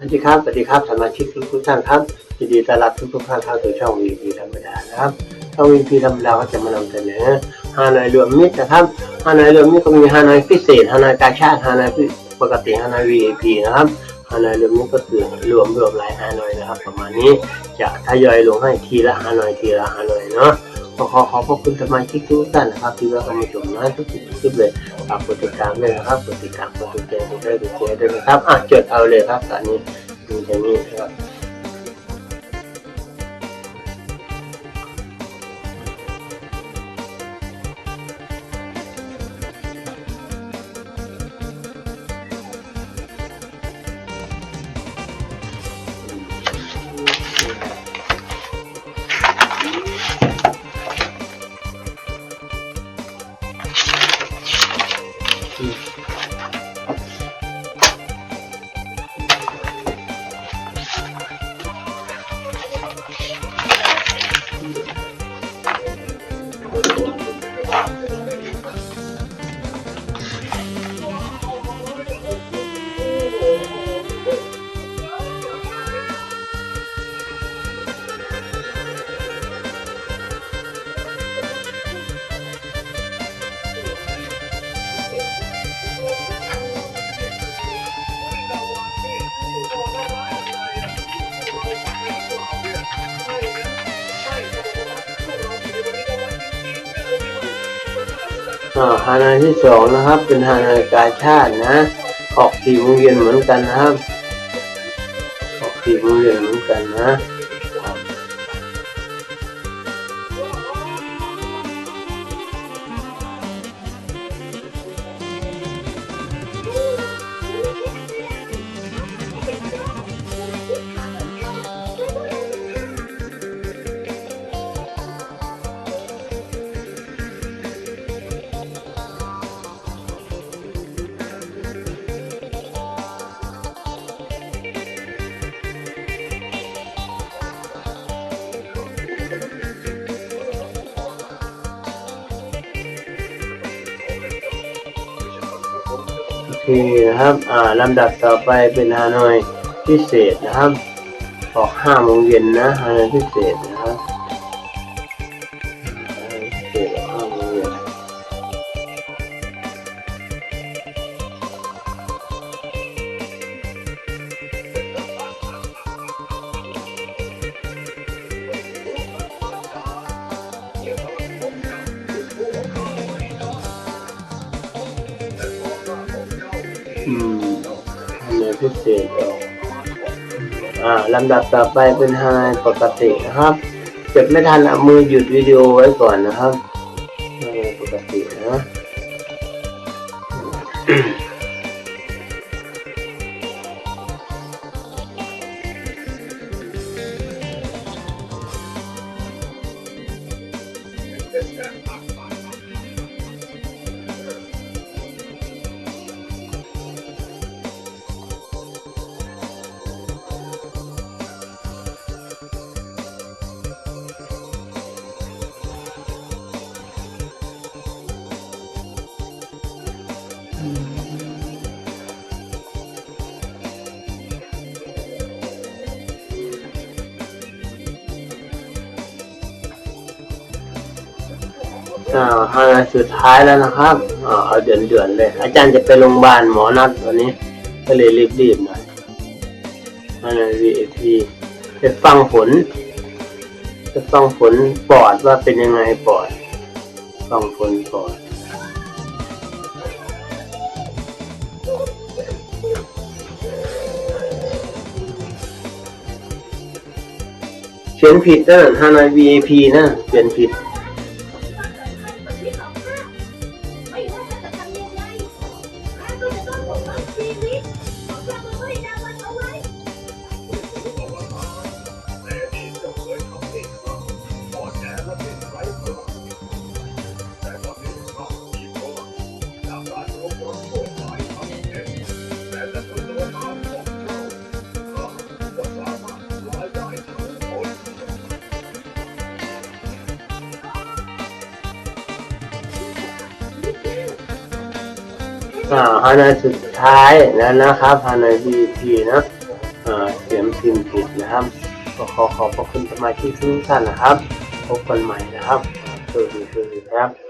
สวัสดีครับ สวัสดีครับ สมาชิกทุกทุกๆท่านครับยินดีต้อนรับทุกทุกๆท่านเข้าสู่ช่องวีพีธรรมดานะครับ ช่องวีพีธรรมดาก็จะมานำเสนอฮานอยรวมมิตรนะครับฮานอยรวมมิตรก็มีฮานอยพิเศษฮานอยกาชาติฮานอยปกติฮานอย VIP นะครับฮานอยรวมมิตรก็คือรวมรวมหลายฮานอยนะครับ ประมาณนี้จะทยอยลงให้ทีละฮานอยทีละฮานอยเนาะ ขอขอขอบพระคุณสมาชิกทุกท่านนะครับ ที่รับชมนะทุกทุกคลิปเลยฝากกดติดตามด้วยนะครับกดติดตามกดติดตามกดไลค์กดแชร์ด้วยนะครับอะจดเอาเลยครับตอนนี้ดูแค่นี้นะครับ อ่า ฮานาที่สองนะครับ เป็นฮานอยกาชาตินะ ออกสี่โมงเย็นเหมือนกันนะครับ ออกสี่โมงเย็นเหมือนกันนะ โอนะครับอ่าลำดับต่อไปเป็นฮานอยพิเศษนะครับ ออกห้าโมงเย็นนะฮานอยพิเศษนะครับ อืมทำในพิเศษออกอ่าลำดับต่อไปเป็นไฮปกตินะครับเก็บไม่ทันเอามือหยุดวิดีโอไว้ก่อนนะครับไฮปกตินะ อ่าฮาสุดท้ายแล้วนะครับอ่าเอาเดือนเดือนเลย อาจารย์จะไปโรงพยาบาลหมอนัดวันนี้ ก็เลยรีบๆหน่อยฮานาวีเอทีจะฟังผล จะฟังผลปอดว่าเป็นยังไงปอด ฟังผลปอดเขียนผิดนะฮานอย VIP นะเขียนผิด อ่าภายในสุดท้ายแล้วนะครับภานอย VIP นะเอ่อเสียงพิมพ์ผิดนะครับก็ขอขอบพระคุณสมาชิกทุกท่านนะครับ พบกันใหม่นะครับสวัสดีครับ